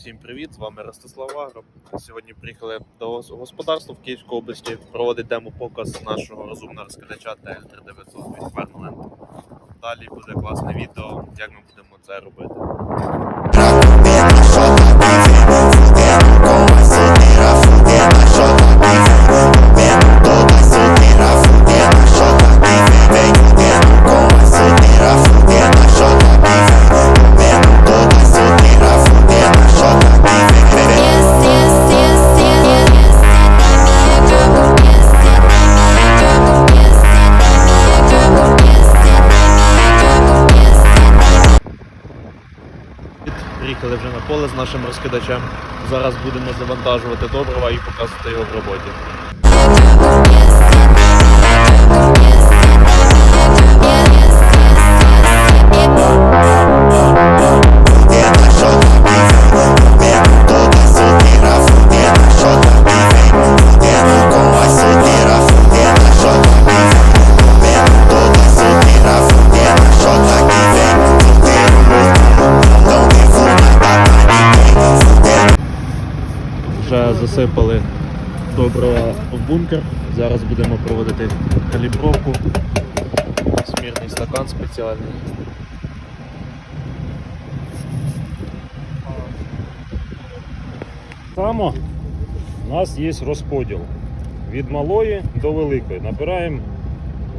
Всім привіт! З вами Ростислав Агро. Сьогодні приїхали до господарства в Київській області. Проводить демо-показ нашого розумного розкидача ТЛ-3900 від Fernland. Далі буде класне відео, як ми будемо це робити. Приїхали вже на поле з нашим розкидачем. Зараз будемо завантажувати добрива і показувати його в роботі. Вже засипали добрива в бункер. Зараз будемо проводити калібровку. Смірний стакан спеціальний. Само у нас є розподіл від малої до великої. Набираємо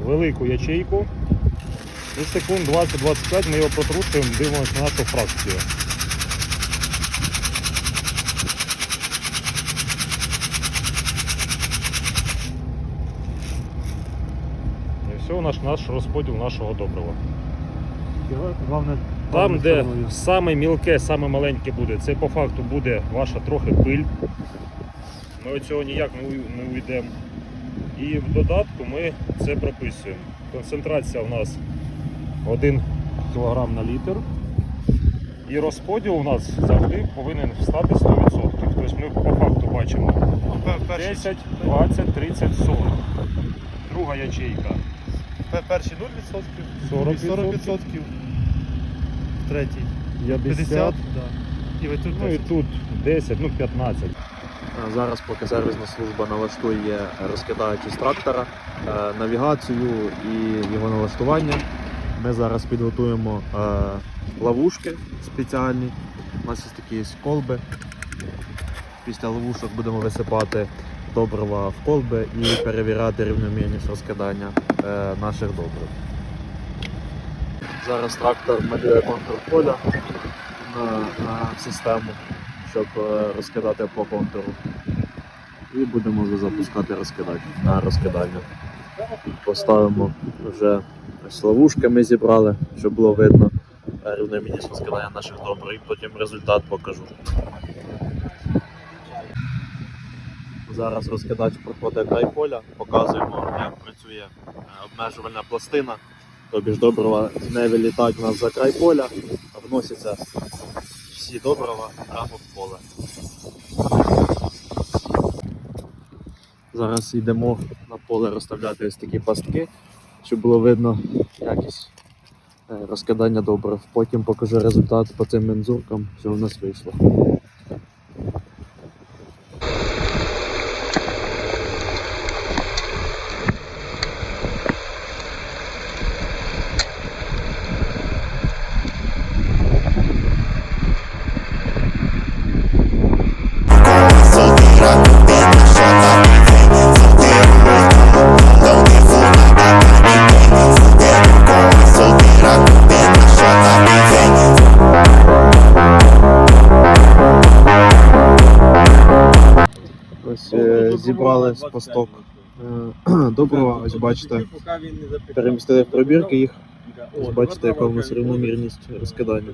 велику ячейку. І секунд 20-25 ми його протрушуємо, дивимося на нашу фракцію. Все, наш, наш розподіл нашого добрива. Главное, Там, де саме мілке, саме маленьке буде, це по факту буде ваша трохи пиль. Ми від цього ніяк не уй- уйдемо. І в додатку ми це прописуємо. Концентрація у нас 1 кг на літр. І розподіл у нас завжди повинен стати 100%. Тобто ми по факту бачимо 10, 20, 30, 40. Друга ячейка. Перший 0%, 40%. 40%, третій 50. 50, да. і ви тут Ну і 10. тут 10, ну 15. А Зараз поки сервісна служба налаштує розкидаючи з трактора, е, навігацію і його налаштування. Ми зараз підготуємо е, ловушки спеціальні. У нас є такі колби. Після ловушок будемо висипати добрива в колби і перевіряти рівномірність розкидання е, наших добрив. Зараз трактор малює контур поля на, на систему, щоб е, розкидати по контуру. І будемо вже запускати розкидач на розкидання. Поставимо вже ось ловушки ми зібрали, щоб було видно е, рівномірність розкидання наших добрив, і потім результат покажу. Зараз розкидач проходить край поля, показуємо, як працює е, обмежувальна пластина. Тобі ж добрива не вилітають у нас за край поля, а вносяться всі добрива прямо в поле. Зараз йдемо на поле розставляти ось такі пастки, щоб було видно якість е, розкидання добрив. Потім покажу результат по цим мензуркам, що в нас вийшло. Зібрали з пасток е, доброго, ось бачите, перемістили в пробірки їх. Ось бачите, яка у нас рівномірність розкидання.